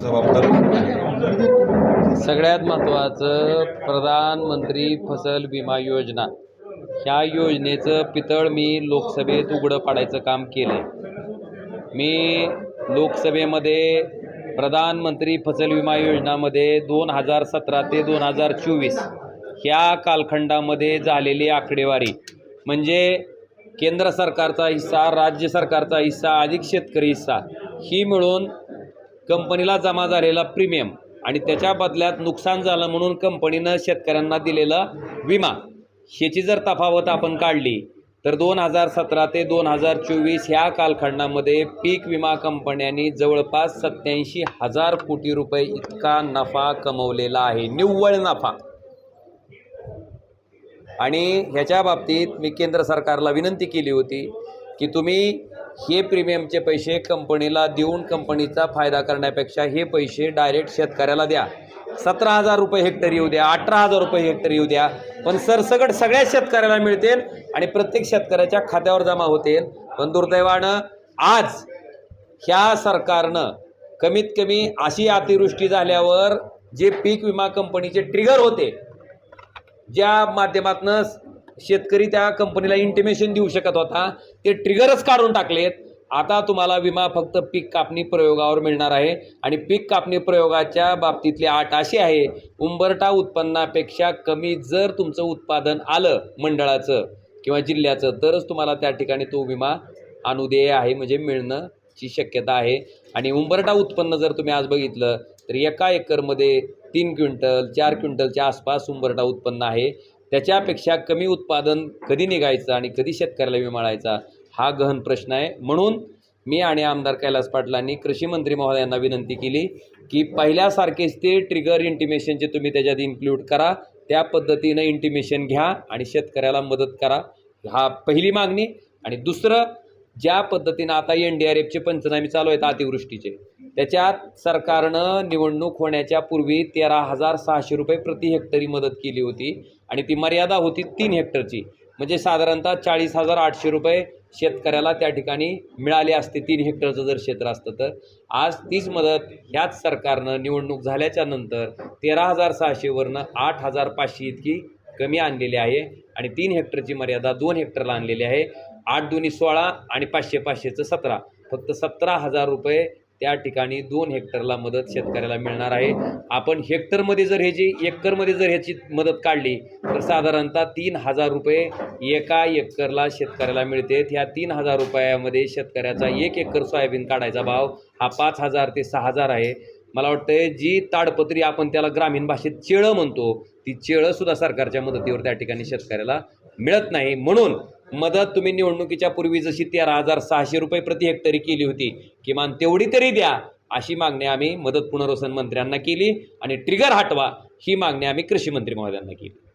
जबाबदार सगळ्यात महत्त्वाचं प्रधानमंत्री फसल विमा योजना. ह्या योजनेचं पितळ मी लोकसभेत उघडं पाडायचं काम केलं मी लोकसभेमध्ये प्रधानमंत्री फसल विमा योजनामध्ये दोन हजार सतरा ते दोन हजार चोवीस ह्या कालखंडामध्ये झालेली आकडेवारी म्हणजे केंद्र सरकारचा हिस्सा राज्य सरकारचा हिस्सा अधिक शेतकरी हिस्सा ही मिळून कंपनीला जमा झालेला प्रीमियम आणि त्याच्या बदल्यात नुकसान झालं म्हणून कंपनीनं शेतकऱ्यांना दिलेला विमा. ह्याची जर तफावत आपण काढली तर दोन हजार सतरा ते दोन हजार चोवीस ह्या कालखंडामध्ये पीक विमा कंपन्यांनी जवळपास सत्याऐंशी हजार कोटी रुपये इतका नफा कमवलेला आहे. निव्वळ नफा. आणि ह्याच्या बाबतीत मी केंद्र सरकारला विनंती केली होती की तुम्ही हे प्रीमियमचे पैसे कंपनीला देऊन कंपनीचा फायदा करण्यापेक्षा हे पैसे डायरेक्ट शेतकऱ्याला द्या. सतरा हजार रुपये हेक्टर येऊ द्या अठरा हजार रुपये हेक्टर येऊ द्या. पण सरसकट सगळ्या शेतकऱ्याला मिळतील आणि प्रत्येक शेतकऱ्याच्या खात्यावर जमा होतील. पण दुर्दैवानं आज ह्या सरकारनं कमीत कमी अशी अतिवृष्टी झाल्यावर जे पीक विमा कंपनीचे ट्रिगर होते ज्या माध्यमातनं शेतकरी त्या कंपनीला इंटिमेशन देऊ शकत होता. ते ट्रिगरच काढून टाकलेत. आता तुम्हाला विमा फक्त पीक कापणी प्रयोगावर मिळणार आहे. आणि पीक कापणी प्रयोगाच्या बाबतीतली आठ अशी आहे. उंबरटा उत्पन्नापेक्षा कमी जर तुमचं उत्पादन आलं मंडळाचं किंवा जिल्ह्याचं तरच तुम्हाला त्या ठिकाणी तो विमा अनुदेय आहे म्हणजे मिळणंची शक्यता आहे. आणि उंबरटा उत्पन्न जर तुम्ही आज बघितलं तर एका एकरमध्ये तीन क्विंटल चार क्विंटलच्या आसपास उंबरटा उत्पन्न आहे. त्याच्यापेक्षा कमी उत्पादन कधी निघायचं आणि कधी शेतकऱ्याला विमा मिळायचा हा गहन प्रश्न आहे. म्हणून मी आणि आमदार कैलास पाटलांनी कृषी मंत्री महोदयांना विनंती केली की पहिल्यासारखेच ते ट्रिगर इंटिमेशनचे तुम्ही त्याच्यात इन्क्लूड करा. त्या पद्धतीनं इंटिमेशन घ्या आणि शेतकऱ्याला मदत करा. हा पहिली मागणी. आणि दुसरं ज्या पद्धतीनं आता एन डी आर एफचे पंचनामे चालू आहेत अतिवृष्टीचे त्याच्यात सरकारनं निवडणूक होण्याच्या पूर्वी तेरा हजार सहाशे रुपये प्रति हेक्टरी मदत केली होती आणि ती मर्यादा होती तीन हेक्टरची. म्हणजे साधारणतः चाळीस हजार आठशे रुपये शेतकऱ्याला त्या ठिकाणी मिळाले असते तीन हेक्टरचं जर क्षेत्र असतं तर. आज तीच मदत ह्याच सरकारनं निवडणूक झाल्याच्यानंतर तेरा हजार सहाशेवरनं आठ हजार पाचशे इतकी कमी आणलेली आहे आणि तीन हेक्टरची मर्यादा दोन हेक्टरला आणलेली आहे. आठ दोन्ही सोळा आणि पाचशे पाचशेचं सतरा. फक्त सतरा हजार रुपये त्या ठिकाणी दोन हेक्टरला मदत शेतकऱ्याला मिळणार आहे. आपण हेक्टरमध्ये जर ह्याची एकरमध्ये जर ह्याची मदत काढली तर साधारणतः तीन हजार रुपये एका एकरला शेतकऱ्याला मिळते. ह्या तीन हजार रुपयामध्ये शेतकऱ्याचा एक एकर सोयाबीन काढायचा भाव हा पाच हजार ते सहा हजार आहे. मला वाटतं जी ताडपत्री आपण त्याला ग्रामीण भाषेत चेळं म्हणतो ती चेळंसुद्धा सरकारच्या मदतीवर त्या ठिकाणी शेतकऱ्याला मिळत नाही. म्हणून मदत तुम्ही निवडणुकीच्या पूर्वी जशी तेरा हजार सहाशे रुपये प्रति हेक्टरी केली होती किमान तेवढी तरी द्या अशी मागणी आम्ही मदत पुनर्वसन मंत्र्यांना केली आणि ट्रिगर हटवा ही मागणी आम्ही कृषी मंत्री महोदयांना केली.